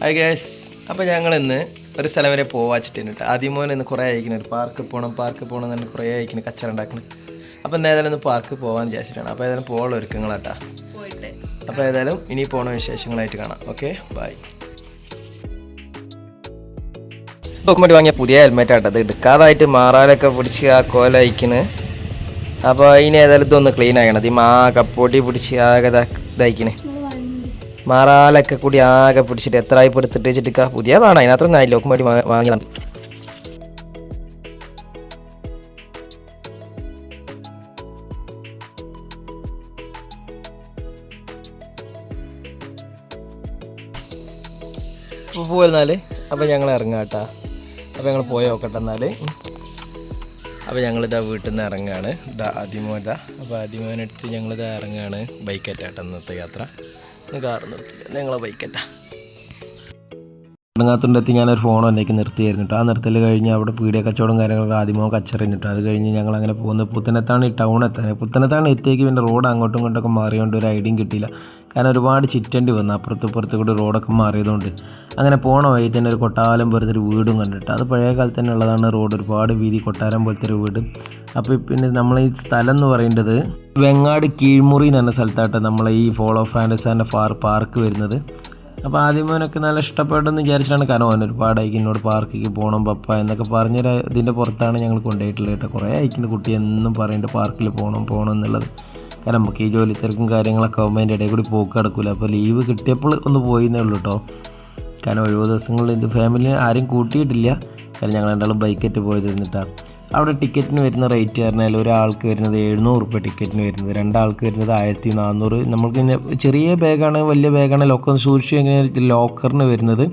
Hi guys അപ്പോൾ ഞങ്ങൾ ഇന്ന് ഒരു സ്ഥലം വരെ പോവാച്ചിട്ടുണ്ട് കേട്ടോ ആദ്യം മോനെ ഇന്ന് കുറേ അയക്കണം ഒരു പാർക്ക് പോകണം പാർക്ക് പോകണം എന്ന് കുറേ അയക്കണം കച്ചറ ഉണ്ടാക്കണം. അപ്പോൾ ഇന്ന് ഏതായാലും ഒന്ന് പാർക്ക് പോകാൻ വിചാരിച്ചിട്ടാണ് അപ്പോൾ ഏതായാലും പോകാനുള്ള ഒരുക്കങ്ങളാട്ടാ അപ്പോൾ ഏതായാലും ഇനി പോണ വിശേഷങ്ങളായിട്ട് കാണാം. ഓക്കെ ബൈ ഡോക്യുമെന്റ് വാങ്ങിയ പുതിയ ഹെൽമെറ്റ് ആട്ടോ അത് എടുക്കാതായിട്ട് മാറാലൊക്കെ പിടിച്ച് ആ കോല അയക്കണ് അപ്പോൾ ഇനി ഏതായാലും ഇതൊന്ന് ക്ലീൻ ആക്കണം. ഈ മാ കപ്പോട്ടി പിടിച്ച് ആകെ ഇതാക്കണേ മാറാലൊക്കെ കൂടി ആകെ പിടിച്ചിട്ട് എത്ര ആയി എടുത്തിട്ട് വെച്ചിട്ട് പുതിയതാണ്. അതിനകത്തൊന്നും ആയില്ല വേണ്ടി വാങ്ങിയതാണ്. അപ്പോൾ പോയിരുന്നാൽ അപ്പോൾ ഞങ്ങൾ ഇറങ്ങാം കേട്ടോ അപ്പോൾ ഞങ്ങൾ പോയി നോക്കട്ടെ എന്നാൽ അപ്പോൾ ഞങ്ങളിതാ വീട്ടിൽ നിന്ന് ഇറങ്ങുകയാണ് ഇതാ ഇതാ അപ്പോൾ ആദ്യമോനെടുത്ത് ഞങ്ങളിതാ ഇറങ്ങുകയാണ് ബൈക്കറ്റാട്ടോ ഇന്നത്തെ യാത്ര. കാർ നിർത്തില്ല നിങ്ങളെ ബൈക്കറ്റാ ഇറങ്ങാത്തുണ്ടെത്തി ഞാനൊരു ഫോൺ എന്നേക്ക് നിർത്തിയായിരുന്നു ആ നിർത്തൽ കഴിഞ്ഞ് അവിടെ പീടിയ കച്ചവടം കാര്യങ്ങളൊക്കെ ആദ്യമോ കച്ചറിഞ്ഞിട്ടോ. അത് കഴിഞ്ഞ് ഞങ്ങൾ അങ്ങനെ പോകുന്നത് പുത്തനത്താണ് ഈ ടൗൺ എത്താൻ പുത്തനത്താണ് എത്തിയേക്ക് പിന്നെ റോഡ് അങ്ങോട്ടും ഇങ്ങോട്ടൊക്കെ മാറിയോണ്ട് ഒരു ഐഡിയും കിട്ടിയില്ല. കാരണം ഒരുപാട് ചിറ്റേണ്ടി വന്നു. അപ്പുറത്തും ഇപ്പുറത്തും കൂടി റോഡൊക്കെ മാറിയതുകൊണ്ട്. അങ്ങനെ പോണ വഴി തന്നെ ഒരു കൊട്ടാരം പോലത്തെ ഒരു വീടും കണ്ടിട്ട്. അത് പഴയ കാലത്ത് തന്നെ ഉള്ളതാണ് റോഡ് ഒരുപാട് വീതി കൊട്ടാരം പോലത്തെ ഒരു വീട്. അപ്പോൾ പിന്നെ നമ്മൾ ഈ സ്ഥലം എന്ന് പറയുന്നത് വെങ്ങാട് കീഴ്മുറി എന്ന് പറഞ്ഞ സ്ഥലത്തായിട്ട് നമ്മളെ ഈ ഫോളോ ഫ്രാൻഡസാന്റെ ഫാർ പാർക്ക് വരുന്നത്. അപ്പോൾ ആദ്യം മോനൊക്കെ നല്ല ഇഷ്ടപ്പെട്ടെന്ന് വിചാരിച്ചിട്ടാണ് കാരണം ഓൻ ഒരുപാട് അയക്കിനോട് പാർക്കിലേക്ക് പോകണം പപ്പ എന്നൊക്കെ പറഞ്ഞൊരു ഇതിന്റെ പുറത്താണ് ഞങ്ങൾ കൊണ്ടുപോയിട്ടുള്ളത് കേട്ടോ. കുറേ ഐക്കിന്റെ കുട്ടി എന്നും പറയുന്നുണ്ട് പാർക്കിൽ പോകണം പോകണം എന്നുള്ളത്. കാരണം നമുക്ക് ഈ ജോലി തിരക്കും കാര്യങ്ങളൊക്കെ ആകുമ്പോൾ അതിന്റെ ഇടയിൽ കൂടി പോക്ക് കിടക്കില്ല അപ്പോൾ ലീവ് കിട്ടിയപ്പോൾ ഒന്ന് പോയിന്നേ ഉള്ളൂ കേട്ടോ. കാരണം ഒഴിവ് ദിവസങ്ങളിൽ ഇത് ഫാമിലി ആരും കൂട്ടിയിട്ടില്ല. കാരണം ഞങ്ങൾ രണ്ടാളും ബൈക്കറ്റ് പോയത് എന്നിട്ടാണ് അവിടെ ടിക്കറ്റിന് വരുന്ന റേറ്റ് പറഞ്ഞാൽ ഒരാൾക്ക് വരുന്നത് എഴുന്നൂറ് റുപ്യ ടിക്കറ്റിന് വരുന്നത് രണ്ടാൾക്ക് വരുന്നത് ആയിരത്തി നാനൂറ് പിന്നെ ചെറിയ ബാഗാണ് വലിയ ബാഗാണ് ലോക്കർ സൂക്ഷിച്ച് കഴിഞ്ഞാൽ ലോക്കറിന് വരുന്നത്.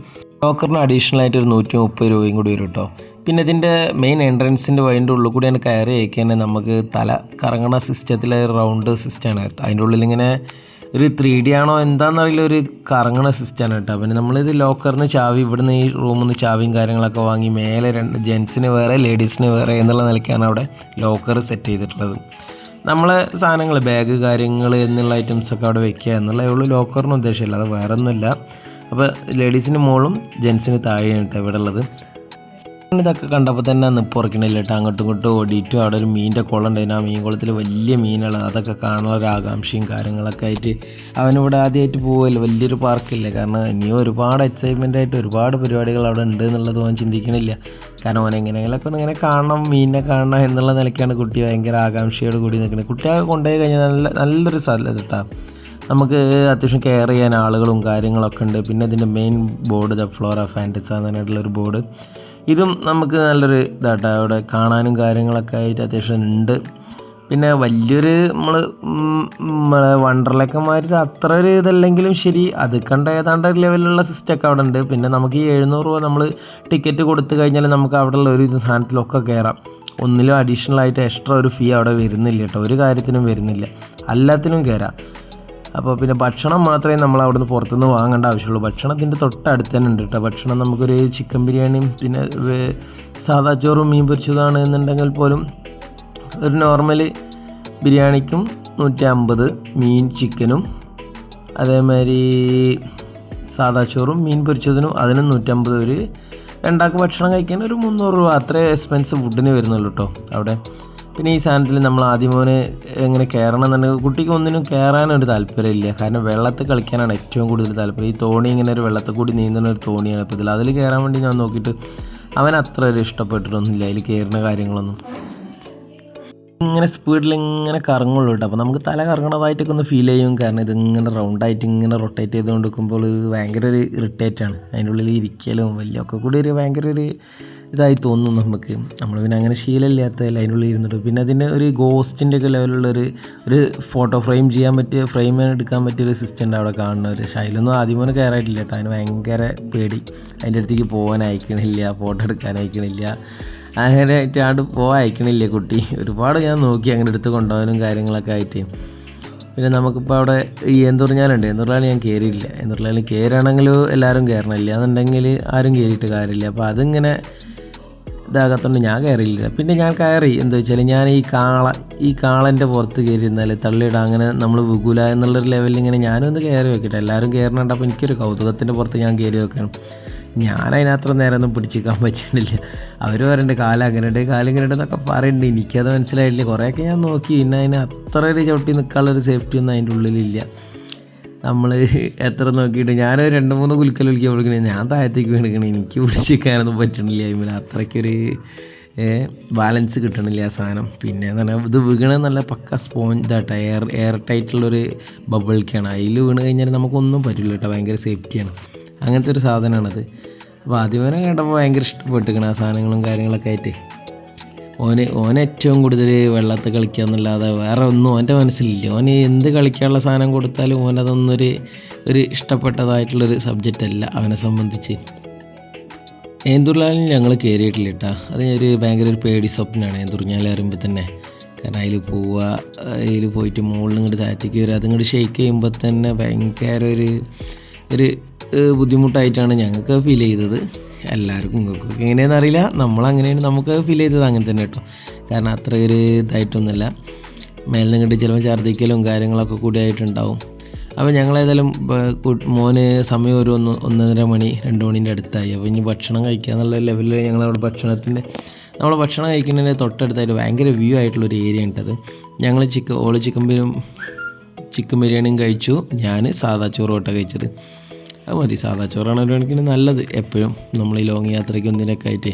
ലോക്കറിന് അഡീഷണൽ ആയിട്ട് ഒരു നൂറ്റി മുപ്പത് രൂപയും കൂടി വരും കേട്ടോ പിന്നെ ഇതിന്റെ മെയിൻ എൻട്രൻസിന്റെ അതിന്റെ ഉള്ളിൽ കൂടിയാണ് കയറി അയക്കാൻ നമുക്ക് തല കറങ്ങണ സിസ്റ്റത്തിലെ റൗണ്ട് സിസ്റ്റമാണ് അതിന്റെ ഉള്ളിൽ ഇങ്ങനെ ഒരു ത്രീ ഡി ആണോ എന്താണെന്നറിയില്ല ഒരു കറങ്ങണ സിസ്റ്റമാണ് കേട്ടോ. പിന്നെ നമ്മളിത് ലോക്കറിന് ചാവി ഇവിടുന്ന് ഈ റൂമിൽ നിന്ന് ചാവിയും കാര്യങ്ങളൊക്കെ വാങ്ങി മേലെ രണ്ട് ജെൻസിന് വേറെ ലേഡീസിന് വേറെ എന്നുള്ള നിലയ്ക്കാണ് അവിടെ ലോക്കർ സെറ്റ് ചെയ്തിട്ടുള്ളത്. നമ്മളെ സാധനങ്ങൾ ബാഗ് കാര്യങ്ങൾ എന്നുള്ള ഐറ്റംസൊക്കെ അവിടെ വെക്കുക എന്നുള്ളതേ ഉള്ളൂ. ലോക്കറിന് ഉദ്ദേശമില്ല. അത് വേറെ ഒന്നുമില്ല അപ്പോൾ ലേഡീസിന് മുകളും ജെൻസിന് താഴെയാണ് ഇവിടെ ഉള്ളത്. ഇതൊക്കെ കണ്ടപ്പോൾ തന്നെ നിപ്പുറക്കണില്ല കേട്ടോ അങ്ങോട്ടും ഇങ്ങോട്ടും ഓടിയിട്ടും അവിടെ ഒരു മീനിന്റെ കുളം ഉണ്ടായിരുന്നു. ആ മീൻ കുളത്തിൽ വലിയ മീനുള്ളത് അതൊക്കെ കാണാനുള്ള ആകാംക്ഷയും കാര്യങ്ങളൊക്കെ ആയിട്ട് അവനിവിടെ ആദ്യമായിട്ട് പോകുമല്ലോ വലിയൊരു പാർക്കില്ല? കാരണം ഇനിയും ഒരുപാട് എക്സൈറ്റ്മെന്റ് ആയിട്ട് ഒരുപാട് പരിപാടികൾ അവിടെ ഉണ്ട് എന്നുള്ളത് അവൻ ചിന്തിക്കണില്ല. കാരണം അവൻ എങ്ങനെയെങ്കിലൊക്കെ ഒന്ന് ഇങ്ങനെ കാണണം മീനിനെ കാണണം എന്നുള്ള നിലയ്ക്കാണ് കുട്ടി ഭയങ്കര ആകാംക്ഷയോട് കൂടി നിൽക്കുന്നത്. കുട്ടിയെ കൊണ്ടുപോയി കഴിഞ്ഞാൽ നല്ല നല്ലൊരു സ്ഥലം കേട്ടോ നമുക്ക് അത്യാവശ്യം കെയർ ചെയ്യാൻ ആളുകളും കാര്യങ്ങളൊക്കെ ഉണ്ട്. പിന്നെ ഇതിന്റെ main board the Flora Fantasia എന്ന് ബോർഡ് ഇതും നമുക്ക് നല്ലൊരു ഇതാട്ടോ. അവിടെ കാണാനും കാര്യങ്ങളൊക്കെ ആയിട്ട് അത്യാവശ്യം ഉണ്ട്. പിന്നെ വലിയൊരു നമ്മൾ നമ്മളെ വണ്ടർലൊക്കെ മാറ്റി അത്ര ഒരു ഇതല്ലെങ്കിലും ശരി അത് കണ്ട ഏതാണ്ട് ലെവലിലുള്ള സിസ്റ്റമൊക്കെ അവിടെ ഉണ്ട്. പിന്നെ നമുക്ക് ഈ എഴുന്നൂറ് രൂപ നമ്മൾ ടിക്കറ്റ് കൊടുത്തു കഴിഞ്ഞാൽ നമുക്ക് അവിടെയുള്ള ഒരു സാധനത്തിലൊക്കെ കയറാം ഒന്നിലും അഡീഷണൽ ആയിട്ട് എക്സ്ട്രാ ഒരു ഫീ അവിടെ വരുന്നില്ല കേട്ടോ. ഒരു കാര്യത്തിനും വരുന്നില്ല. എല്ലാത്തിനും കയറാം അപ്പോൾ പിന്നെ ഭക്ഷണം മാത്രമേ നമ്മൾ അവിടുന്ന് പുറത്തുനിന്ന് വാങ്ങേണ്ട ആവശ്യമുള്ളൂ. ഭക്ഷണത്തിന്റെ തൊട്ടടുത്ത് തന്നെ ഉണ്ട് കേട്ടോ. ഭക്ഷണം നമുക്കൊരു ചിക്കൻ ബിരിയാണിയും പിന്നെ സാധാ ചോറും മീൻ പൊരിച്ചതാണ് എന്നുണ്ടെങ്കിൽ പോലും ഒരു നോർമൽ ബിരിയാണിക്കും നൂറ്റി അമ്പത് മീൻ ചിക്കനും അതേമാതിരി സാദാ ചോറും മീൻ പൊരിച്ചതിനും അതിനും നൂറ്റമ്പത് ഒരു രണ്ടാൾക്ക് ഭക്ഷണം കഴിക്കാൻ ഒരു മുന്നൂറ് രൂപ. അത്രേ എക്സ്പെൻസ് ഫുഡിന് വരുന്നുള്ളൂ കേട്ടോ അവിടെ. പിന്നെ ഈ സാധനത്തിൽ നമ്മൾ ആദ്യം മോന് എങ്ങനെ കയറണം എന്നുണ്ടെങ്കിൽ കുട്ടിക്ക് ഒന്നിനും കയറാനൊരു താല്പര്യമില്ല. കാരണം വെള്ളത്തിൽ കളിക്കാനാണ് ഏറ്റവും കൂടുതൽ താല്പര്യം. ഈ തോണി ഇങ്ങനെ ഒരു വെള്ളത്തിൽ കൂടി നീന്തുന്ന ഒരു തോണിയാണ് ഇപ്പോൾ ഇതിൽ അതിൽ കയറാൻ വേണ്ടി ഞാൻ നോക്കിയിട്ട് അവൻ അത്ര ഒരു ഇഷ്ടപ്പെട്ടിട്ടൊന്നുമില്ല അതിൽ കയറുന്ന കാര്യങ്ങളൊന്നും. ഇങ്ങനെ സ്പീഡിൽ ഇങ്ങനെ കറങ്ങുള്ളൂ കേട്ടോ. അപ്പോൾ നമുക്ക് തല കറങ്ങണതായിട്ടൊക്കെ ഒന്ന് ഫീൽ ചെയ്യും. കാരണം ഇതിങ്ങനെ റൗണ്ടായിട്ട് ഇങ്ങനെ റൊട്ടേറ്റ് ചെയ്തുകൊണ്ട് നിൽക്കുമ്പോൾ ഭയങ്കര ഒരു ഇറിറ്റേറ്റാണ് ആണ്. അതിനുള്ളിൽ ഇരിക്കലും വലിയ ഒക്കെ കൂടി ഒരു ഭയങ്കര ഒരു ഇതായി തോന്നും നമുക്ക്. നമ്മൾ പിന്നെ അങ്ങനെ ശീലമില്ലാത്തതല്ല അതിന്റെ ഉള്ളിൽ ഇരുന്നിട്ട്. പിന്നെ അതിന്റെ ഒരു ഗോസ്റ്റിന്റെ ഒക്കെ ലെവലുള്ള ഒരു ഫോട്ടോ ഫ്രെയിം ചെയ്യാൻ പറ്റിയ ഫ്രെയിം എടുക്കാൻ പറ്റിയ ഒരു സിസ്റ്റം ഉണ്ട് അവിടെ കാണുന്നവർ പക്ഷേ അതിലൊന്നും ആദ്യമൊന്നും കയറായിട്ടില്ല കേട്ടോ. അതിന് ഭയങ്കര പേടി. അതിന്റെ അടുത്തേക്ക് പോകാൻ അയക്കണില്ല ഫോട്ടോ എടുക്കാൻ അയക്കണില്ല. അങ്ങനെ ആയിട്ട് പോകാൻ അയക്കണില്ല കുട്ടി. ഒരുപാട് ഞാൻ നോക്കി അങ്ങനെ എടുത്ത് കൊണ്ടുപോകാനും കാര്യങ്ങളൊക്കെ ആയിട്ട്. പിന്നെ നമുക്കിപ്പോൾ അവിടെ ഈ എന്തുറിഞ്ഞാലുണ്ട്. എന്തുറിഞ്ഞാൽ ഞാൻ കയറിയില്ല എന്തുറിഞ്ഞാലും കയറുകയാണെങ്കിൽ എല്ലാവരും കയറണില്ല എന്നുണ്ടെങ്കിൽ ആരും കയറിയിട്ട് കാര്യമില്ല. അപ്പോൾ അതിങ്ങനെ ഇതാകത്തോണ്ട് ഞാൻ കയറിയില്ല പിന്നെ ഞാൻ കയറി. എന്താ വെച്ചാൽ ഞാൻ ഈ കാള ഈ കാളന്റെ പുറത്ത് കയറി ഇരുന്നാൽ തള്ളിയിടാം അങ്ങനെ നമ്മൾ വികുല എന്നുള്ളൊരു ലെവലിൽ ഇങ്ങനെ ഞാനും ഒന്ന് കയറി വെക്കട്ടെ എല്ലാവരും കയറണുണ്ടപ്പോൾ എനിക്കൊരു കൗതുകത്തിന്റെ പുറത്ത് ഞാൻ കയറി വെക്കണം ഞാൻ അതിനത്ര നേരം ഒന്നും പിടിച്ചിക്കാൻ പറ്റുന്നില്ല അവർ പറയുന്നുണ്ട് കാലം അങ്ങനെയുണ്ട് കാലം ഇങ്ങനെ എന്നൊക്കെ പറയുന്നുണ്ട് എനിക്കത് മനസ്സിലായിട്ടില്ല കുറേയൊക്കെ ഞാൻ നോക്കി. പിന്നെ അതിന് അത്ര ഒരു ചവിട്ടി നിൽക്കാനുള്ളൊരു സേഫ്റ്റി ഒന്നും അതിന്റെ ഉള്ളിലില്ല. നമ്മൾ എത്ര നോക്കിയിട്ട് ഞാൻ രണ്ട് മൂന്ന് കുലുക്കൽ വിളിക്കാൻ വിളിക്കണേ ഞാൻ താഴത്തേക്ക് വീണിക്കണേ. എനിക്ക് പിടിച്ചിരിക്കാനൊന്നും പറ്റണില്ല. അതിൽ അത്രയ്ക്കൊരു ബാലൻസ് കിട്ടണില്ല ആ സാധനം. പിന്നെ എന്ന് പറഞ്ഞാൽ ഇത് വീണ നല്ല പക്ക സ്പോഞ്ച് ഇതാട്ടോ എയർ എയർ ടൈറ്റുള്ളൊരു ബബിൾക്കാണ് അതിൽ വീണ് കഴിഞ്ഞാൽ നമുക്കൊന്നും പറ്റില്ല കേട്ടോ ഭയങ്കര സേഫ്റ്റിയാണ് അങ്ങനത്തെ ഒരു സാധനമാണത് അപ്പോൾ ആദ്യമേ കണ്ടപ്പോൾ ഭയങ്കര ഇഷ്ടപ്പെട്ടിരിക്കണം ആ സാധനങ്ങളും കാര്യങ്ങളൊക്കെ ആയിട്ട്. ഓന് ഓൻ ഏറ്റവും കൂടുതൽ വെള്ളത്തിൽ കളിക്കുക എന്നല്ലാതെ വേറെ ഒന്നും ഓന്റെ മനസ്സിലില്ല. ഓന് എന്ത് കളിക്കാനുള്ള സാധനം കൊടുത്താലും ഓനതൊന്നൊരു ഒരു ഇഷ്ടപ്പെട്ടതായിട്ടുള്ളൊരു സബ്ജക്റ്റ് അല്ല അവനെ സംബന്ധിച്ച്. ഏന്തുള്ളാലും ഞങ്ങൾ കയറിയിട്ടില്ല കേട്ടോ അത് ഒരു ഭയങ്കര ഒരു പേടി സ്വപ്നമാണ് ഏന്തുറിഞ്ഞാൽ അറിയുമ്പോൾ തന്നെ. കാരണം അതിൽ പോവുക അതിൽ പോയിട്ട് മുകളിൽ ഇങ്ങോട്ട് താഴത്തേക്ക് വരിക അതിങ്ങോട്ട് ഷെയ്ക്ക് ചെയ്യുമ്പോൾ തന്നെ ഭയങ്കര ഒരു ഒരു ബുദ്ധിമുട്ടായിട്ടാണ് ഞങ്ങൾക്ക് ഫീൽ ചെയ്തത്. എല്ലാവർക്കും നിങ്ങൾക്ക് എങ്ങനെയാണെന്ന് അറിയില്ല. നമ്മളങ്ങനെയാണ്. നമുക്ക് ഫീൽ ചെയ്തത് അങ്ങനെ തന്നെ കേട്ടോ. കാരണം അത്ര ഒരു ഇതായിട്ടൊന്നുമില്ല. മേലിൽ നിന്നിട്ട് ചിലപ്പോൾ ഛർദ്ദിക്കലും കാര്യങ്ങളൊക്കെ കൂടി ആയിട്ടുണ്ടാവും. അപ്പോൾ ഞങ്ങളേതായാലും മോന് സമയം ഒരു ഒന്ന് ഒന്നര മണി രണ്ട് മണീന്റെ അടുത്തായി. അപ്പോൾ ഇനി ഭക്ഷണം കഴിക്കുക എന്നുള്ള ലെവലിൽ ഞങ്ങളവിടെ ഭക്ഷണത്തിന്റെ നമ്മൾ ഭക്ഷണം കഴിക്കുന്നതിന്റെ തൊട്ടടുത്തായിട്ട് ഭയങ്കര വ്യൂ ആയിട്ടുള്ളൊരു ഏരിയ ഉണ്ടത് ഞങ്ങൾ ചിക്കൻ ഓൾ ചിക്കൻ ബിരിയാണി ചിക്കൻ ബിരിയാണിയും കഴിച്ചു. ഞാൻ സാദാ ചോറ് തൊട്ടാണ് കഴിച്ചത്. അത് മതി. സാധാ ചോറാണ് ഒരു കണക്കിന് നല്ലത് എപ്പോഴും. നമ്മൾ ഈ ലോങ് യാത്രയ്ക്ക് ഒന്നിനൊക്കെ ആയിട്ട്.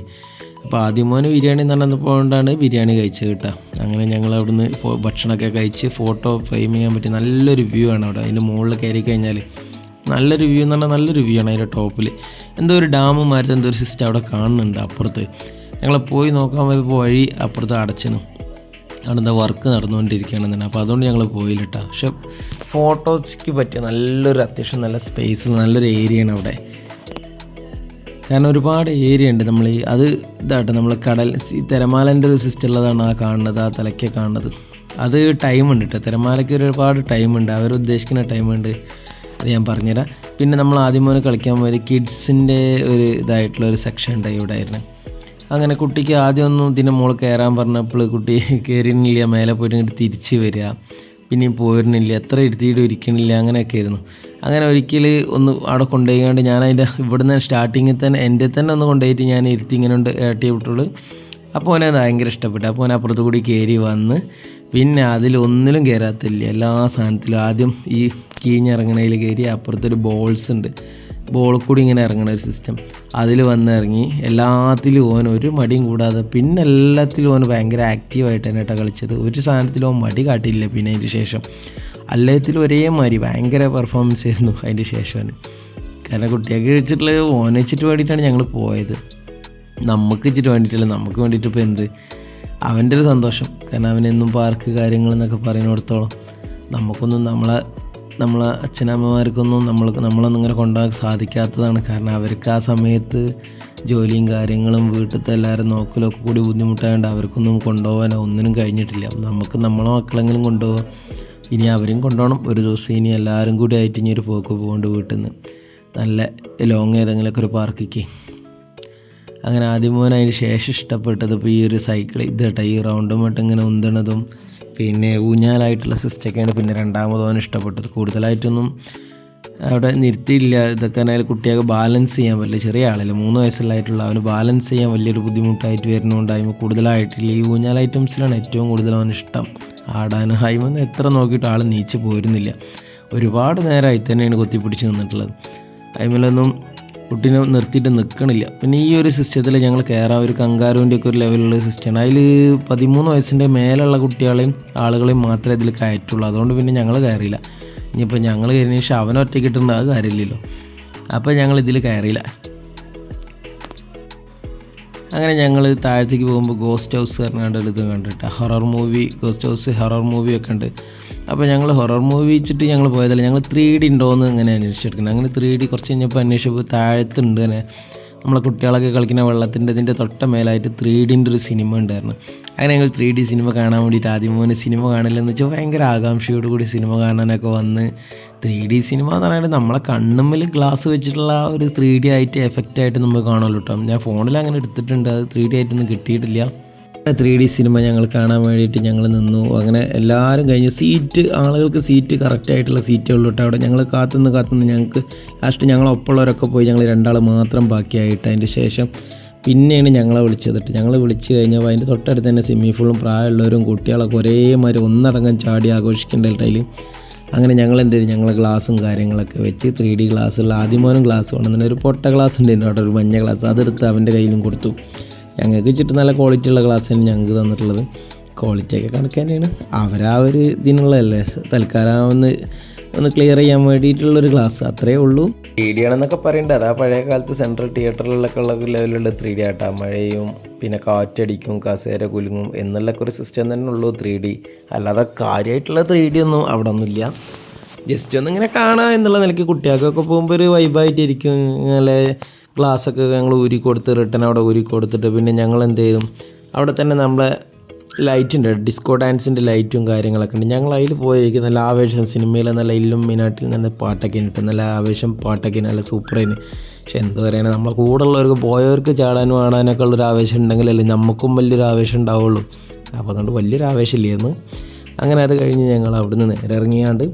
അപ്പോൾ ആദ്യം മോന് ബിരിയാണി നടന്നപ്പോണ്ടാണ് ബിരിയാണി കഴിച്ചത് കേട്ടോ. അങ്ങനെ ഞങ്ങൾ അവിടുന്ന് ഭക്ഷണമൊക്കെ കഴിച്ച് ഫോട്ടോ ഫ്രെയിം ചെയ്യാൻ പറ്റിയ നല്ലൊരു വ്യൂ ആണ് അവിടെ. അതിന്റെ മുകളിൽ കയറി കഴിഞ്ഞാൽ നല്ലൊരു വ്യൂ എന്ന് പറഞ്ഞാൽ നല്ലൊരു വ്യൂ ആണ് അതിന്റെ ടോപ്പിൽ എന്തോ ഒരു ഡാം മാറ്റം എന്തോ ഒരു സിസ്റ്റം അവിടെ കാണുന്നുണ്ട് അപ്പുറത്ത്. ഞങ്ങൾ പോയി നോക്കാൻ പോയപ്പോൾ വഴി അപ്പുറത്ത് അടച്ചിന്. അവിടെ എന്താ വർക്ക് നടന്നുകൊണ്ടിരിക്കുകയാണ് തന്നെ. അപ്പോൾ അതുകൊണ്ട് ഞങ്ങൾ പോയില്ല കേട്ടോ പക്ഷെ ഫോട്ടോയ്ക്ക് പറ്റിയ നല്ലൊരു അത്യാവശ്യം നല്ല സ്പേസ് നല്ലൊരു ഏരിയ ആണ് അവിടെ. കാരണം ഒരുപാട് ഏരിയ ഉണ്ട് നമ്മൾ ഈ അത് ഇതാട്ടെ നമ്മൾ കടൽ തിരമാലന്റെ ഒരു സിസ്റ്റം ഉള്ളതാണ് ആ കാണുന്നത് ആ തലയ്ക്ക് കാണുന്നത്. അത് ടൈം ഉണ്ട് കേട്ടോ തിരമാലയ്ക്ക് ഒരുപാട് ടൈമുണ്ട് അവർ ഉദ്ദേശിക്കുന്ന ടൈമുണ്ട് അത് ഞാൻ പറഞ്ഞുതരാം. പിന്നെ നമ്മൾ ആദ്യം മുതൽ കളിക്കാൻ പോയത് കിഡ്സിന്റെ ഒരു ഇതായിട്ടുള്ള ഒരു സെക്ഷൻ ഉണ്ട് ഇവിടെ ആയിരുന്നു. അങ്ങനെ കുട്ടിക്ക് ആദ്യം ഒന്നും ഇതിന്റെ മുകളിൽ കയറാൻ പറഞ്ഞപ്പോൾ കുട്ടി കയറിയില്ല മേലെ പോയിട്ട് ഇങ്ങോട്ട് തിരിച്ച് വരിക. പിന്നെയും പോരുന്നില്ല എത്ര ഇരുത്തിയിട്ട് ഇരിക്കണില്ല അങ്ങനെയൊക്കെ ആയിരുന്നു. അങ്ങനെ ഒരിക്കൽ ഒന്ന് അവിടെ കൊണ്ടുപോയിക്കാണ്ട് ഞാൻ അതിന്റെ ഇവിടുന്ന് സ്റ്റാർട്ടിങ്ങിൽ തന്നെ എന്റെ തന്നെ ഒന്ന് കൊണ്ടുപോയിട്ട് ഞാൻ ഇരുത്തി ഇങ്ങനെ ഉണ്ട് ഏട്ടി വിട്ടുള്ളൂ അപ്പോൾ അവനെ ഭയങ്കര ഇഷ്ടപ്പെട്ടു. അപ്പോൾ അവൻ അപ്പുറത്ത് കൂടി കയറി വന്ന് പിന്നെ അതിലൊന്നിലും കയറാത്തില്ല. എല്ലാ സാധനത്തിലും ആദ്യം ഈ കീഞ്ഞിറങ്ങണതിൽ കയറി അപ്പുറത്തൊരു ബോൾസ് ഉണ്ട്. ബോൾ കൂടി ഇങ്ങനെ ഇറങ്ങണ ഒരു സിസ്റ്റം അതിൽ വന്നിറങ്ങി എല്ലാത്തിലും ഓൻ ഒരു മടിയും കൂടാതെ പിന്നെ എല്ലാത്തിലും ഓൻ ഭയങ്കര ആക്റ്റീവായിട്ട് തന്നെ കേട്ടോ കളിച്ചത്. ഒരു സാധനത്തിലും ഓൻ മടി കാട്ടിയില്ല പിന്നെ അതിന് ശേഷം. എല്ലാത്തിലും ഒരേ മാതിരി ഭയങ്കര പെർഫോമൻസ് ആയിരുന്നു അതിന്റെ ശേഷം കാരണം കുട്ടിയൊക്കെ വെച്ചിട്ടുള്ള ഓനെ വെച്ചിട്ട് വേണ്ടിയിട്ടാണ് ഞങ്ങൾ പോയത്. നമുക്ക് വെച്ചിട്ട് വേണ്ടിയിട്ടില്ല നമുക്ക് വേണ്ടിയിട്ട് ഇപ്പോൾ എന്ത്? അവന്റെ ഒരു സന്തോഷം. കാരണം അവനെന്നും പാർക്ക് കാര്യങ്ങൾ എന്നൊക്കെ പറയുന്നിടത്തോളം നമുക്കൊന്നും നമ്മളെ നമ്മളെ അച്ഛനമ്മമാർക്കൊന്നും നമ്മൾ നമ്മളൊന്നും ഇങ്ങനെ കൊണ്ടുപോകാൻ സാധിക്കാത്തതാണ്. കാരണം അവർക്ക് ആ സമയത്ത് ജോലിയും കാര്യങ്ങളും വീട്ടിലത്തെ എല്ലാവരും നോക്കലൊക്കെ കൂടി ബുദ്ധിമുട്ടായതുകൊണ്ട് അവർക്കൊന്നും കൊണ്ടുപോകാനോ ഒന്നിനും കഴിഞ്ഞിട്ടില്ല. നമുക്ക് നമ്മളെ മക്കളെങ്കിലും കൊണ്ടുപോകാം. ഇനി അവരും കൊണ്ടുപോകണം. ഒരു ദിവസം ഇനി എല്ലാവരും കൂടി ആയിട്ട് ഇനി ഒരു പോക്ക് പോകേണ്ട വീട്ടിൽ നിന്ന് നല്ല ലോങ് ഏതെങ്കിലുമൊക്കെ ഒരു പാർക്കിക്ക്. അങ്ങനെ ആദ്യം മോൻ അതിന് ശേഷം ഇഷ്ടപ്പെട്ടത് ഇപ്പോൾ ഈ ഒരു സൈക്കിൾ ഇത് കേട്ടോ ഈ റൗണ്ടും മട്ട് ഇങ്ങനെ ഉന്തണതും പിന്നെ ഊഞ്ഞാലായിട്ടുള്ള സിസ്റ്റൊക്കെയാണ്. പിന്നെ രണ്ടാമത് അവൻ ഇഷ്ടപ്പെട്ടത്. കൂടുതലായിട്ടൊന്നും അവിടെ നിർത്തിയില്ല. ഇതൊക്കെ ആണെങ്കിൽ കുട്ടിയൊക്കെ ബാലൻസ് ചെയ്യാൻ പറ്റില്ല. ചെറിയ ആളല്ലേ. മൂന്ന് വയസ്സുള്ളായിട്ടുള്ള അവന് ബാലൻസ് ചെയ്യാൻ വലിയൊരു ബുദ്ധിമുട്ടായിട്ട് വരുന്നതുകൊണ്ടായ്മ കൂടുതലായിട്ടില്ല. ഈ ഊഞ്ഞാൽ ഐറ്റംസിലാണ് ഏറ്റവും കൂടുതൽ അവന് ഇഷ്ടം. ആടാനും ഹൈമെന്ന് എത്ര നോക്കിയിട്ട് ആൾ നീച്ച് പോരുന്നില്ല. ഒരുപാട് നേരമായി തന്നെയാണ് കൊത്തിപ്പിടിച്ച് നിന്നിട്ടുള്ളത്. അതിമേലൊന്നും കുട്ടീനെ നിർത്തിയിട്ട് നിൽക്കണില്ല പിന്നെ ഈ ഒരു സിസ്റ്റത്തിൽ ഞങ്ങൾ കയറാൻ ഒരു കങ്കാരുവിന്റെ ഒക്കെ ഒരു ലെവലുള്ള സിസ്റ്റമാണ് അതിൽ പതിമൂന്ന് വയസ്സിന്റെ മേലുള്ള കുട്ടികളെയും ആളുകളെയും മാത്രമേ ഇതിൽ കയറ്റുള്ളൂ. അതുകൊണ്ട് പിന്നെ ഞങ്ങൾ കയറിയില്ല. ഇനിയിപ്പോൾ ഞങ്ങൾ കയറിയ ശേഷം അവൻ ഒറ്റയ്ക്ക് ഇട്ടുണ്ട് അത് കാര്യമില്ലല്ലോ. അപ്പോൾ ഞങ്ങൾ ഇതിൽ കയറിയില്ല. അങ്ങനെ ഞങ്ങൾ താഴത്തേക്ക് പോകുമ്പോൾ ഗോസ്റ്റ് ഹൗസ് പറഞ്ഞാണ്ട് ഒരു കണ്ടിട്ട്. Horror movie ghost house horror movie ഒക്കെ ഉണ്ട്. അപ്പോൾ ഞങ്ങൾ ഹൊറർ മൂവി വെച്ചിട്ട് ഞങ്ങൾ പോയതല്ല. ഞങ്ങൾ ത്രീ ഡി ഉണ്ടോയെന്ന് ഇങ്ങനെ അന്വേഷിച്ചെടുക്കുന്നത് അങ്ങനെ ത്രീ ഡി കുറച്ച് കഴിഞ്ഞപ്പോൾ അന്വേഷിച്ചപ്പോൾ താഴത്തുണ്ട് അങ്ങനെ നമ്മളെ കുട്ടികളൊക്കെ കളിക്കുന്ന വെള്ളത്തിന്റെ ഇതിന്റെ തൊട്ട മേലായിട്ട് ത്രീ ഡിന്റെ ഒരു സിനിമ ഉണ്ടായിരുന്നു. അങ്ങനെ ഞങ്ങൾ ത്രീ ഡി സിനിമ കാണാൻ വേണ്ടിയിട്ട് ആദ്യം മോനെ സിനിമ കാണില്ലെന്ന് വെച്ചാൽ ഭയങ്കര ആകാംക്ഷയോട് കൂടി സിനിമ കാണാനൊക്കെ വന്ന് ത്രീ ഡി സിനിമ എന്ന് പറഞ്ഞാൽ നമ്മളെ കണ്ണുമ്മിൽ ഗ്ലാസ് വെച്ചിട്ടുള്ള ഒരു ത്രീ ഡി ആയിട്ട് എഫക്റ്റ് ആയിട്ട് നമുക്ക് കാണുമല്ലോ കേട്ടോ ഞാൻ ഫോണിൽ അങ്ങനെ എടുത്തിട്ടുണ്ട്. അത് ത്രീ ഡി ആയിട്ടൊന്നും കിട്ടിയിട്ടില്ല. ത്രീ ഡി സിനിമ ഞങ്ങൾ കാണാൻ വേണ്ടിയിട്ട് ഞങ്ങൾ നിന്നു. അങ്ങനെ എല്ലാവരും കഴിഞ്ഞ് സീറ്റ് ആളുകൾക്ക് സീറ്റ് കറക്റ്റായിട്ടുള്ള സീറ്റേ ഉള്ളൂ കേട്ടോ അവിടെ ഞങ്ങൾ കാത്തുനിന്ന് കാത്തുനിന്ന് ഞങ്ങൾക്ക് ലാസ്റ്റ് ഞങ്ങളൊപ്പമുള്ളവരൊക്കെ പോയി ഞങ്ങൾ രണ്ടാൾ മാത്രം ബാക്കിയായിട്ട് അതിന്റെ ശേഷം പിന്നെയാണ് ഞങ്ങളെ വിളിച്ചതിട്ട് ഞങ്ങൾ വിളിച്ച് കഴിഞ്ഞപ്പോൾ അതിന്റെ തൊട്ടടുത്ത് തന്നെ സ്വിമ്മിംഗ് പൂളും പ്രായമുള്ളവരും കുട്ടികളൊക്കെ ഒരേമാതിരി ഒന്നടങ്കം ചാടി ആഘോഷിക്കേണ്ട ടൈൽ അങ്ങനെ ഞങ്ങൾ എന്ത് ചെയ്തു? ഞങ്ങൾ ഗ്ലാസും കാര്യങ്ങളൊക്കെ വെച്ച് ത്രീ ഡി ഗ്ലാസ്സുള്ള ആദ്യമോനും ഗ്ലാസ് കൊണ്ടുവന്നിട്ട് ഒരു പൊട്ട ഗ്ലാസ് ഉണ്ടായിരുന്നു അവിടെ ഒരു മഞ്ഞ ഗ്ലാസ് അതെടുത്ത് അവന്റെ കയ്യിലും കൊടുത്തു. ഞങ്ങൾക്ക് വെച്ചിട്ട് നല്ല ക്വാളിറ്റി ഉള്ള ഗ്ലാസ് തന്നെ ഞങ്ങൾക്ക് തന്നിട്ടുള്ളത്. ക്വാളിറ്റി ഒക്കെ കണക്ക് തന്നെയാണ്. അവരാ ഒരു ഇതിനുള്ളതല്ലേ? തൽക്കാലം ഒന്ന് ഒന്ന് ക്ലിയർ ചെയ്യാൻ വേണ്ടിയിട്ടുള്ളൊരു ഗ്ലാസ് അത്രേ ഉള്ളൂ. ത്രീ ഡി ആണെന്നൊക്കെ പറയേണ്ടത് അതാ പഴയ കാലത്ത് സെൻട്രൽ തിയേറ്ററിലൊക്കെ ഉള്ള ലെവലുള്ള ത്രീ ഡി ആട്ടാ. മഴയും പിന്നെ കാറ്റടിക്കും കസേര കുലുങ്ങും എന്നുള്ളൊക്കെ ഒരു സിസ്റ്റം തന്നെ ഉള്ളൂ ത്രീ ഡി അല്ലാതെ കാര്യമായിട്ടുള്ള ത്രീ ഡി ഒന്നും അവിടെ ഒന്നുമില്ല ജസ്റ്റ് ഒന്ന് ഇങ്ങനെ കാണാം എന്നുള്ള നിലയ്ക്ക് കുട്ടികൾക്കൊക്കെ പോകുമ്പോൾ ഒരു വൈബായിട്ടിരിക്കും ഇങ്ങനെ ഗ്ലാസ്സൊക്കെ ഞങ്ങൾ ഊരി കൊടുത്ത് റിട്ടേൺ അവിടെ ഊരി കൊടുത്തിട്ട് പിന്നെ ഞങ്ങൾ എന്ത് ചെയ്യും അവിടെ തന്നെ നമ്മളെ ലൈറ്റ് ഉണ്ട് ഡിസ്കോ ഡാൻസിന്റെ ലൈറ്റും കാര്യങ്ങളൊക്കെ ഉണ്ട്. ഞങ്ങൾ അതിൽ പോയേക്ക് നല്ല ആവേശം സിനിമയിൽ നല്ല ഇല്ലും മീനാട്ടിൽ നിന്ന് പാട്ടൊക്കെ ഇട്ട് നല്ല ആവേശം പാട്ടൊക്കെ നല്ല സൂപ്പറായിന്. പക്ഷെ എന്ത് പറയുന്നത് നമ്മളെ കൂടെ ഉള്ളവർക്ക് പോയവർക്ക് ചാടാനും ആടാനൊക്കെ ഉള്ളൊരു ആവേശം ഉണ്ടെങ്കിലല്ലേ നമുക്കും വലിയൊരു ആവേശം ഉണ്ടാവുള്ളൂ. അപ്പോൾ അതുകൊണ്ട് വലിയൊരു ആവേശമില്ലായിരുന്നു അങ്ങനെ അത് കഴിഞ്ഞ് ഞങ്ങൾ അവിടുന്ന് നേരെ ഇറങ്ങിയാണ്ട്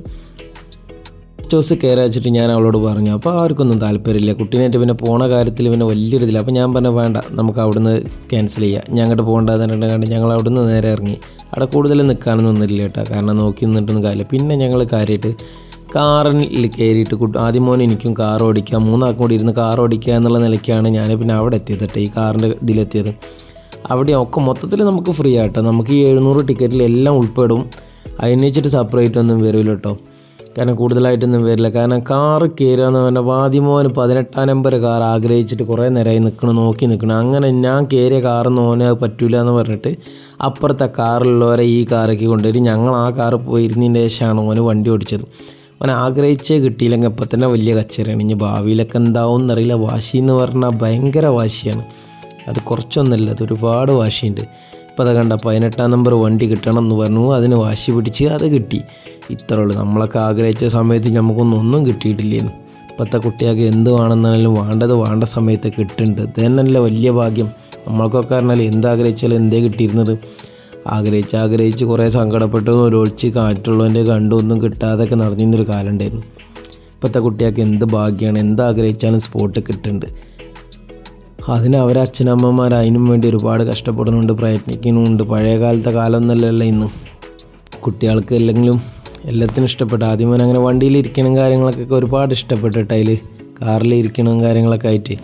സ്റ്റോസ് കയറി വെച്ചിട്ട് ഞാൻ അവളോട് പറഞ്ഞു അപ്പോൾ ആർക്കൊന്നും താല്പര്യമില്ല. കുട്ടീനായിട്ട് പിന്നെ പോണ കാര്യത്തിൽ പിന്നെ വലിയൊരു ഇതില്ല അപ്പോൾ ഞാൻ പറഞ്ഞു വേണ്ട നമുക്ക് അവിടുന്ന് ക്യാൻസൽ ചെയ്യാം. ഞാൻ അങ്ങോട്ട് പോകേണ്ടതെന്ന് കണ്ട് ഞങ്ങൾ അവിടുന്ന് നേരെ ഇറങ്ങി. അവിടെ കൂടുതൽ നിൽക്കാനൊന്നും ഒന്നുമില്ല കേട്ടോ. കാരണം നോക്കി നിന്നിട്ടൊന്നും കാര്യമില്ല. പിന്നെ ഞങ്ങൾ കാര്യമായിട്ട് കാറിൽ കയറിയിട്ട് കുട്ടി ആദ്യം മോൻ എനിക്കും കാർ ഓടിക്കാം. മൂന്നാൾക്കും കൂടി ഇരുന്ന് കാർ ഓടിക്കുക എന്നുള്ള നിലയ്ക്കാണ് ഞാൻ പിന്നെ അവിടെ എത്തിയത് കേട്ടോ ഈ കാറിന്റെ ഇതിലെത്തിയത്. അവിടെ ഒക്കെ മൊത്തത്തിൽ നമുക്ക് ഫ്രീ ആട്ടോ നമുക്ക് ഈ എഴുന്നൂറ് ടിക്കറ്റിൽ എല്ലാം ഉൾപ്പെടും. അതിന് വെച്ചിട്ട് സെപ്പറേറ്റ് ഒന്നും വരില്ല കേട്ടോ. കാരണം കൂടുതലായിട്ടൊന്നും വരില്ല. കാരണം കാറ് കയറുക എന്ന് പറഞ്ഞാൽ വാദിമോന് പതിനെട്ടാം നമ്പർ കാർ ആഗ്രഹിച്ചിട്ട് കുറേ നേരമായി നിൽക്കണം നോക്കി നിൽക്കണം. അങ്ങനെ ഞാൻ കയറിയ കാറൊന്നും ഓനെ അത് പറ്റൂല എന്ന് പറഞ്ഞിട്ട് അപ്പുറത്തെ കാറിലുള്ളവരെ ഈ കാറേക്ക് കൊണ്ടുവരും. ഞങ്ങൾ ആ കാറ് പോയി ഇരുന്നതിന്റെ ശേഷമാണ് ഓന് വണ്ടി ഓടിച്ചത്. ഓൻ ആഗ്രഹിച്ചേ കിട്ടിയില്ലെങ്കിൽ ഇപ്പം തന്നെ വലിയ കച്ചറയാണ് ഇനി ഭാവിയിലൊക്കെ എന്താവും എന്നറിയില്ല. വാശി എന്ന് പറഞ്ഞാൽ ഭയങ്കര വാശിയാണ്. അത് കുറച്ചൊന്നുമല്ല അത് ഒരുപാട് വാശിയുണ്ട്. ഇപ്പോൾ അത് കണ്ട പതിനെട്ടാം നമ്പർ വണ്ടി കിട്ടണം എന്ന് പറഞ്ഞു. അതിന് വാശി പിടിച്ച് അത് കിട്ടി. ഇത്ര ഉള്ളൂ നമ്മളൊക്കെ ആഗ്രഹിച്ച സമയത്ത് നമുക്കൊന്നും ഒന്നും ഇപ്പോഴത്തെ കുട്ടികൾക്ക് എന്ത് വേണമെന്നാലും വേണ്ടത് വേണ്ട സമയത്ത് കിട്ടുന്നുണ്ട്. ഇത് വലിയ ഭാഗ്യം. നമ്മൾക്കൊക്കെ പറഞ്ഞാൽ എന്താഗ്രഹിച്ചാലും എന്തേ കിട്ടിയിരുന്നത്? ആഗ്രഹിച്ച് ആഗ്രഹിച്ച് കുറേ സങ്കടപ്പെട്ടു ഒരൊഴിച്ച് കാറ്റുള്ളവന്റെ കണ്ടൊന്നും കിട്ടാതൊക്കെ നടന്നിരുന്നൊരു കാലം ഉണ്ടായിരുന്നു ഇപ്പോഴത്തെ കുട്ടികൾക്ക് എന്ത് ഭാഗ്യമാണ് എന്താഗ്രഹിച്ചാലും സ്പോട്ട് കിട്ടുന്നുണ്ട്. അതിന് അവരെ അച്ഛനമ്മമാർ അതിനും വേണ്ടി ഒരുപാട് കഷ്ടപ്പെടുന്നുണ്ട് പ്രയത്നിക്കുന്നുണ്ട്. പഴയ കാലത്തെ കാലമൊന്നുമല്ലല്ലോ ഇന്ന്. കുട്ടികൾക്ക് അല്ലെങ്കിലും എല്ലാത്തിനും ഇഷ്ടപ്പെട്ടു. ആദ്യം മുതൽ അങ്ങനെ വണ്ടിയിൽ ഇരിക്കണം കാര്യങ്ങളൊക്കെ ഒരുപാട് ഇഷ്ടപ്പെട്ടിട്ട് അതിൽ കാറിൽ ഇരിക്കണം കാര്യങ്ങളൊക്കെ ആയിട്ട്.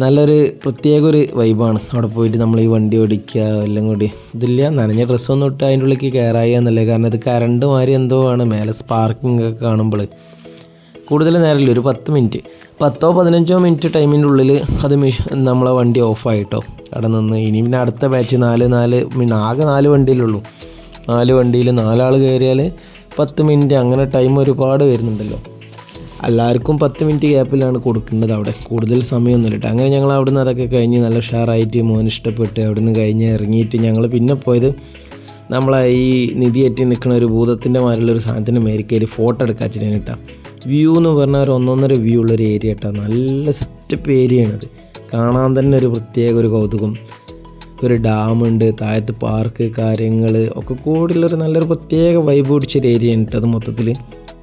നല്ലൊരു പ്രത്യേക ഒരു വൈബാണ് അവിടെ പോയിട്ട് നമ്മൾ ഈ വണ്ടി ഓടിക്കുക എല്ലാം കൂടി. ഇതില്ല നനഞ്ഞ ഡ്രസ്സൊന്നും ഇട്ട് അതിന്റെ ഉള്ളിലേക്ക് കയറായി എന്നല്ലേ. കാരണം ഇത് കറണ്ട് മാതിരി എന്തോ ആണ്. മേലെ സ്പാർക്കിംഗ് ഒക്കെ കാണുമ്പോൾ. കൂടുതൽ നേരമില്ല ഒരു പത്ത് മിനിറ്റ് പത്തോ പതിനഞ്ചോ മിനിറ്റ് ടൈമിന്റെ ഉള്ളിൽ അത് മിഷ് നമ്മളെ വണ്ടി ഓഫായിട്ടോ അവിടെ നിന്ന് ഇനി പിന്നെ അടുത്ത ബാച്ച് നാല് നാല് ആകെ നാല് വണ്ടിയിലുള്ളൂ നാല് വണ്ടിയിൽ നാലാൾ കയറിയാൽ പത്ത് മിനിറ്റ് അങ്ങനെ ടൈം ഒരുപാട് വരുന്നുണ്ടല്ലോ. എല്ലാവർക്കും പത്ത് മിനിറ്റ് ഗ്യാപ്പിലാണ് കൊടുക്കേണ്ടത് അവിടെ. കൂടുതൽ സമയമൊന്നുമില്ല അങ്ങനെ ഞങ്ങൾ അവിടെ നിന്ന് അതൊക്കെ കഴിഞ്ഞ് നല്ല ഉഷാറായിട്ട് മോൻ ഇഷ്ടപ്പെട്ട് അവിടെ നിന്ന് കഴിഞ്ഞ് ഇറങ്ങിയിട്ട് ഞങ്ങൾ പിന്നെ പോയത് നമ്മളെ ഈ നിധി നിധിയേറ്റി നിൽക്കുന്ന ഒരു ഭൂതത്തിന്റെ ഒരു സാധനത്തിന്റെ മേരിക്കയിൽ ഫോട്ടോ എടുക്കാൻ കേട്ടോ. വ്യൂ എന്ന് പറഞ്ഞാൽ ഒരു ഒന്നൊന്നര വ്യൂ ഉള്ളൊരു ഏരിയ കേട്ടോ. നല്ല സെറ്റപ്പ് ഏരിയയാണത് കാണാൻ തന്നെ ഒരു പ്രത്യേക ഒരു കൗതുകം. ഒരു ഡാമുണ്ട് താഴത്ത് പാർക്ക് കാര്യങ്ങൾ ഒക്കെ കൂടിയുള്ളൊരു നല്ലൊരു പ്രത്യേക വൈബ് പിടിച്ചൊരു ഏരിയ ഉണ്ട് അത് മൊത്തത്തിൽ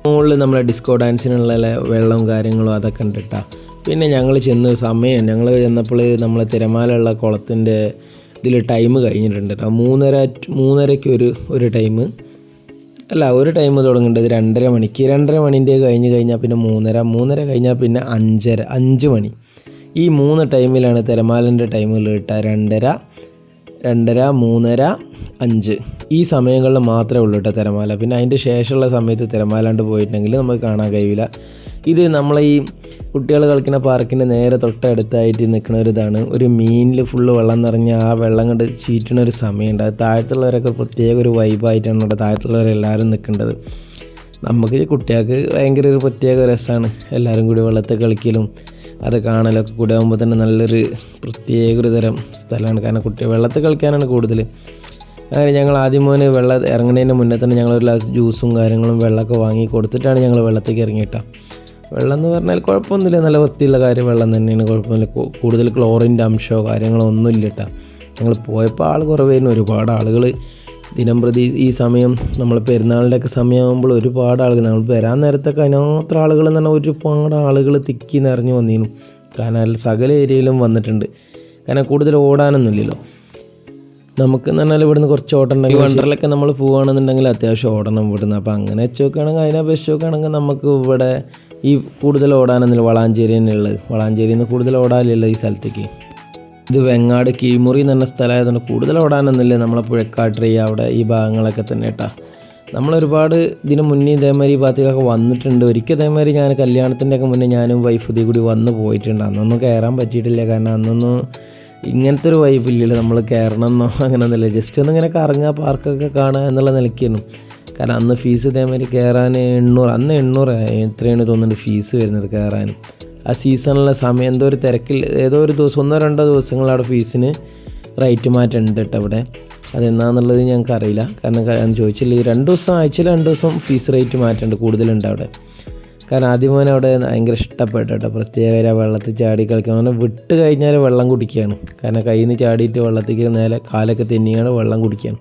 മുകളിൽ നമ്മളെ ഡിസ്കോ ഡാൻസിനുള്ള വെള്ളവും കാര്യങ്ങളും അതൊക്കെ ഉണ്ട് കേട്ടോ പിന്നെ ഞങ്ങൾ ചെന്ന് സമയം ഞങ്ങൾ ചെന്നപ്പോൾ നമ്മളെ തിരമാലുള്ള കുളത്തിന്റെ ഇതിൽ ടൈം കഴിഞ്ഞിട്ടുണ്ട് കേട്ടോ മൂന്നര മൂന്നരയ്ക്ക് ഒരു ഒരു ടൈം അല്ല ഒരു ടൈം തുടങ്ങേണ്ടത് രണ്ടര മണിക്ക്. രണ്ടര മണിന്റെ കഴിഞ്ഞ് കഴിഞ്ഞാൽ പിന്നെ മൂന്നര മൂന്നര കഴിഞ്ഞാൽ പിന്നെ അഞ്ചര അഞ്ച് മണി. ഈ മൂന്ന് ടൈമിലാണ് തിരമാലിന്റെ ടൈമുകൾ കിട്ടുക. രണ്ടര രണ്ടര മൂന്നര അഞ്ച്. ഈ സമയങ്ങളിൽ മാത്രമേ ഉള്ളൂ കേട്ടോ തിരമാല. പിന്നെ അതിന്റെ ശേഷമുള്ള സമയത്ത് തിരമാലാണ്ട് പോയിട്ടുണ്ടെങ്കിൽ നമുക്ക് കാണാൻ കഴിയില്ല. ഇത് നമ്മളെ ഈ കുട്ടികൾ കളിക്കുന്ന പാർക്കിന്റെ നേരെ തൊട്ടടുത്തായിട്ട് നിൽക്കുന്ന ഒരു ഇതാണ്. ഒരു മീനിൽ ഫുള്ള് വെള്ളം നിറഞ്ഞ് ആ വെള്ളം കണ്ട് ചീറ്റുന്ന ഒരു സമയമുണ്ട്. അത് താഴത്തുള്ളവരൊക്കെ പ്രത്യേക ഒരു വൈബായിട്ടാണ് ഇവിടെ താഴത്തുള്ളവരെല്ലാവരും നിൽക്കേണ്ടത് നമുക്ക് കുട്ടികൾക്ക് ഭയങ്കര ഒരു പ്രത്യേക രസമാണ്. എല്ലാവരും കൂടി വെള്ളത്തിൽ കളിക്കലും അത് കാണലൊക്കെ കൂടി ആകുമ്പോൾ തന്നെ നല്ലൊരു പ്രത്യേക ഒരു തരം സ്ഥലമാണ്. കാരണം കുട്ടി വെള്ളത്തിൽ കളിക്കാനാണ് കൂടുതൽ അങ്ങനെ ഞങ്ങൾ ആദ്യം മോന് വെള്ളം ഇറങ്ങുന്നതിന് മുന്നേ തന്നെ ഞങ്ങൾ ഒരു ഗ്ലാസ് ജ്യൂസും കാര്യങ്ങളും വെള്ളമൊക്കെ വാങ്ങി കൊടുത്തിട്ടാണ് ഞങ്ങൾ വെള്ളത്തേക്ക് ഇറങ്ങിയിട്ടാ. വെള്ളം എന്ന് പറഞ്ഞാൽ കുഴപ്പമൊന്നുമില്ല. നല്ല വൃത്തിയുള്ള കാര്യം വെള്ളം തന്നെയാണ്. കുഴപ്പമൊന്നുമില്ല. കൂടുതൽ ക്ലോറിന്റെ അംശമോ കാര്യങ്ങളോ ഒന്നുമില്ല കേട്ടോ ഞങ്ങൾ പോയപ്പോൾ ആൾ കുറവായിരുന്നു. ഒരുപാട് ആളുകൾ ദിനം പ്രതി ഈ സമയം നമ്മൾ പെരുന്നാളിന്റെ ഒക്കെ സമയമാകുമ്പോൾ ഒരുപാട് ആളുകൾ നമ്മൾ വരാൻ നേരത്തൊക്കെ അതിനത്ര ആളുകൾ എന്ന് പറഞ്ഞാൽ ഒരുപാട് ആളുകൾ തിക്കി നിറഞ്ഞു വന്നിരുന്നു. കാരണം അതിൽ സകല ഏരിയയിലും വന്നിട്ടുണ്ട്. കാരണം കൂടുതൽ ഓടാനൊന്നുമില്ലല്ലോ. നമുക്ക് എന്ന് പറഞ്ഞാൽ ഇവിടുന്ന് കുറച്ച് ഓടണമെങ്കിൽ വണ്ടറിലൊക്കെ നമ്മൾ പോവുകയാണെന്നുണ്ടെങ്കിൽ അത്യാവശ്യം ഓടണം ഇവിടുന്ന്. അപ്പോൾ അങ്ങനെ വെച്ച് നോക്കുകയാണെങ്കിൽ അതിനെ അപേക്ഷിച്ച് നോക്കുകയാണെങ്കിൽ നമുക്ക് ഇവിടെ ഈ കൂടുതൽ ഓടാനൊന്നുമില്ല. വളാഞ്ചേരി തന്നെയുള്ളത്. വളാഞ്ചേരിയിൽ നിന്ന് കൂടുതൽ ഓടാനില്ല ഈ സ്ഥലത്തേക്ക്. ഇത് വെങ്ങാട് കീഴ്മുറി എന്ന് പറഞ്ഞ സ്ഥലമായതുകൊണ്ട് കൂടുതൽ ഓടാനൊന്നുമില്ല. നമ്മളെ പുഴക്കാട്ടറി അവിടെ ഈ ഭാഗങ്ങളൊക്കെ തന്നെ കേട്ടാ. നമ്മളൊരുപാട് ഇതിന് മുന്നേ ഇതേമാതിരി ഈ ഭാഗത്തേക്കൊക്കെ വന്നിട്ടുണ്ട്. ഒരിക്കൽ ഇതേമാതിരി ഞാൻ കല്യാണത്തിന്റെ ഒക്കെ മുന്നേ ഞാനും വൈഫ് ഇതേ കൂടി വന്ന് പോയിട്ടുണ്ട്. അന്നൊന്നും കയറാൻ പറ്റിയിട്ടില്ല. കാരണം അന്നൊന്നും ഇങ്ങനത്തെ ഒരു വൈഫ് ഇല്ലല്ലോ. നമ്മൾ കയറണം എന്നോ അങ്ങനെയൊന്നുമില്ല ജസ്റ്റ് ഒന്ന് ഇങ്ങനെ കറങ്ങുക പാർക്കൊക്കെ കാണുക എന്നുള്ള നിലയ്ക്കായിരുന്നു. കാരണം അന്ന് ഫീസ് ഇതേമാതിരി കയറാൻ എണ്ണൂറ് അന്ന് എണ്ണൂറ് എത്രയാണ് തോന്നുന്നുണ്ട് ഫീസ് വരുന്നത് കയറാൻ ആ സീസണിലെ സമയം എന്തോ ഒരു തിരക്കിൽ ഏതോ ഒരു ദിവസം ഒന്നോ രണ്ടോ ദിവസങ്ങൾ അവിടെ ഫീസിന് റേറ്റ് മാറ്റം ഉണ്ട് കേട്ടോ അവിടെ അതെന്നാന്നുള്ളത് ഞങ്ങൾക്ക് അറിയില്ല. കാരണം ഞാൻ ചോദിച്ചില്ല ഈ രണ്ട് ദിവസം ആഴ്ചയിൽ രണ്ട് ദിവസം ഫീസ് റേറ്റ് മാറ്റമുണ്ട് കൂടുതലുണ്ട് അവിടെ. കാരണം ആദ്യം മോനെ അവിടെ ഭയങ്കര ഇഷ്ടപ്പെട്ടു കേട്ടോ പ്രത്യേക വെള്ളത്തിൽ ചാടി കളിക്കാൻ. പറഞ്ഞാൽ വിട്ട് കഴിഞ്ഞാൽ വെള്ളം കുടിക്കുകയാണ്. കാരണം കയ്യിൽ നിന്ന് ചാടിയിട്ട് വെള്ളത്തേക്ക് നേരെ കാലൊക്കെ തെന്നിയാണ് വെള്ളം കുടിക്കുകയാണ്.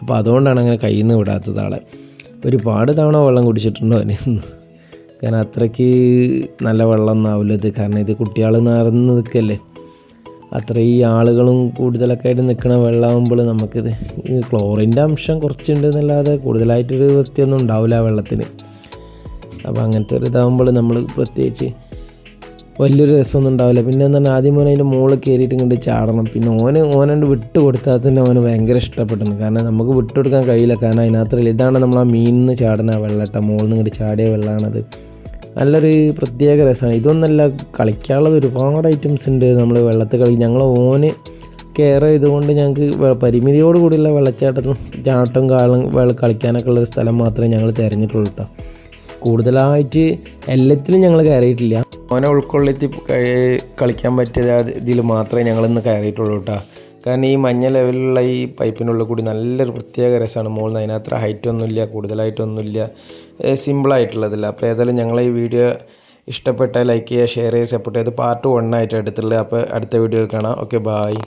അപ്പോൾ അതുകൊണ്ടാണ് അങ്ങനെ കയ്യിൽ നിന്ന് വിടാത്തത് ആളെ. ഒരുപാട് തവണ വെള്ളം കുടിച്ചിട്ടുണ്ടോ അവന്? കാരണം അത്രയ്ക്ക് നല്ല വെള്ളം ഒന്നാവില്ല ഇത്. കാരണം ഇത് കുട്ടികൾ നിറഞ്ഞ് നിൽക്കല്ലേ. അത്ര ഈ ആളുകളും കൂടുതലൊക്കെ ആയിട്ട് നിൽക്കണ വെള്ളമാകുമ്പോൾ നമുക്കിത് ക്ലോറിന്റെ അംശം കുറച്ചുണ്ട് എന്നല്ലാതെ കൂടുതലായിട്ടൊരു വൃത്തിയൊന്നും ഉണ്ടാവില്ല ആ വെള്ളത്തിന്. അപ്പോൾ അങ്ങനത്തെ ഒരു ഇതാകുമ്പോൾ നമ്മൾ പ്രത്യേകിച്ച് വലിയൊരു രസമൊന്നും ഉണ്ടാവില്ല. പിന്നെ എന്താണ് ആദ്യം മോനെ അതിന്റെ മുകളിൽ കയറിയിട്ട് ഇങ്ങോട്ട് ചാടണം. പിന്നെ ഓന് ഓനണ്ട് വിട്ട് കൊടുത്താൽ തന്നെ ഓന് ഭയങ്കര ഇഷ്ടപ്പെട്ടു കാരണം നമുക്ക് വിട്ടുകൊടുക്കാൻ കഴിയില്ല. കാരണം അതിനകത്ത് ഇതാണ് നമ്മൾ ആ മീനിന്ന് ചാടുന്ന വെള്ളം വെള്ളട്ട. മുകളിൽ നിന്ന് ഇങ്ങോട്ട് ചാടിയ വെള്ളമാണത് നല്ലൊരു പ്രത്യേക രസമാണ്. ഇതൊന്നല്ല കളിക്കാനുള്ളത് ഒരുപാട് ഐറ്റംസ് ഉണ്ട് നമ്മൾ വെള്ളത്തിൽ കളി. ഞങ്ങൾ ഓന് കെയർ ചെയ്തുകൊണ്ട് ഞങ്ങൾക്ക് പരിമിതിയോട് കൂടിയുള്ള വെള്ളച്ചാട്ടത്തും ചാട്ടം കാളും വെള്ളം കളിക്കാനൊക്കെ ഉള്ള സ്ഥലം മാത്രമേ ഞങ്ങൾ തിരഞ്ഞിട്ടുള്ളൂ കേട്ടോ കൂടുതലായിട്ട് എല്ലാത്തിലും ഞങ്ങൾ കയറിയിട്ടില്ല ഓനെ ഉൾക്കൊള്ളിത്തി കളിക്കാൻ പറ്റിയ ഇതിൽ മാത്രമേ ഞങ്ങളിന്ന് കയറിയിട്ടുള്ളൂ കേട്ടോ കാരണം ഈ മഞ്ഞ ലെവലിലുള്ള ഈ പൈപ്പിനുള്ളിൽ കൂടി നല്ലൊരു പ്രത്യേക രസമാണ്. മുകളിൽ നിന്ന് അതിനകത്ത് ഹൈറ്റൊന്നുമില്ല കൂടുതലായിട്ടൊന്നുമില്ല സിമ്പിളായിട്ടുള്ളതില്ല അപ്പോൾ ഏതായാലും ഞങ്ങളെ ഈ വീഡിയോ ഇഷ്ടപ്പെട്ടാൽ ലൈക്ക് ചെയ്യുക ഷെയർ ചെയ്യുക സപ്പോർട്ട് ചെയ്ത് പാർട്ട് വൺ ആയിട്ട് എടുത്തുള്ളത് അപ്പോൾ അടുത്ത വീഡിയോയിൽ കാണാം. Okay bye